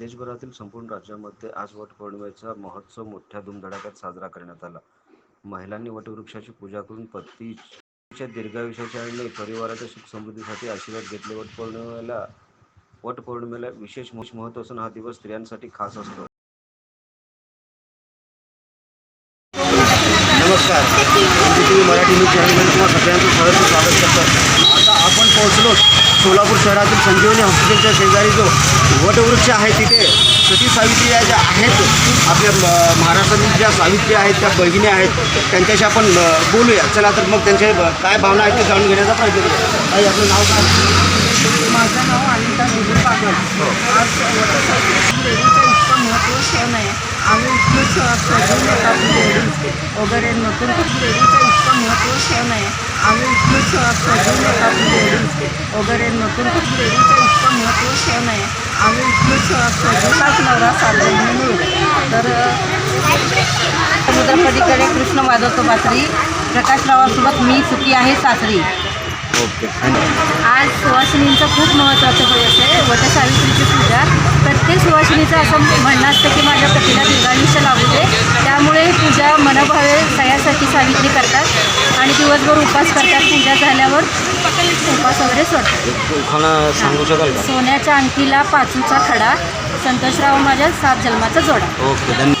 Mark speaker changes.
Speaker 1: देशभरातील संपूर्ण राज्यामध्ये आज वटपौर्णिमेचा महोत्सव मोठ्या धुमधडाक्यात साजरा करण्यात आला. महिलांनी वटवृक्षाची पूजा करून पतीच्या दीर्घायुष्याच्या आणि परिवाराच्या सुख समृद्धीसाठी आशीर्वाद घेतले. वटपौर्णिमेला वटपौर्णिमेला विशेष महत्त्व असून हा दिवस स्त्रियांसाठी खास असतो. नमस्कार. मराठी न्यूज चॅनलमध्ये तुम्हाला सगळ्यांचं स्वागत करतात पोहोचलो. सोलापूर शहरातील संजीवनी हॉस्पिटलच्या शेजारी जो वटवृक्ष आहे तिथे सती सावित्री या ज्या आहेत आपल्या महाराष्ट्रातील ज्या सावित्री आहेत त्या भगिनी आहेत त्यांच्याशी आपण बोलूया. चला तर मग त्यांचे ब- काय भावना आहेत ते जाणून घेण्याचा प्रयत्न करूया. ताई, आपलं नाव काय?
Speaker 2: माझं नाव अनिता इतकं महत्त्व आहे. सजून येतात लेडीज वगैरे नटून लेडीचं इतकं महत्त्व क्षण आहे. आम्ही इतकं सजून वगैरे नटून लेडीचं इतकं महत्त्व क्षण आहे. आम्ही इतकं स- सजूनच नवरा साधन म्हणून. तर
Speaker 3: समुद्रपलीकडे कृष्ण माधवतो पात्री प्रकाशरावासोबत मी सुखी आहे सासरी.
Speaker 1: ओके
Speaker 3: आज सुवासिनींचं खूप महत्त्वाचं दिवस आहे वटसावित्रीची पूजा. प्रत्येक सुवासिनीचं असं म्हणणं असतं की माझ्या पतीला दीर्घायुष्य लाभू दे. त्यामुळे ही पूजा मनभावे सह्यासाठी सावित्री करतात. आणि दिवसभर उपास करतात पूजा झाल्यावर.
Speaker 1: एक उखाणा सांगू शकाल
Speaker 3: सोन्याच्या अंगठीला पाचूचा खडा संतोषराव माझ्या सात जन्माचा जोडा.
Speaker 1: ओके धन्यवाद.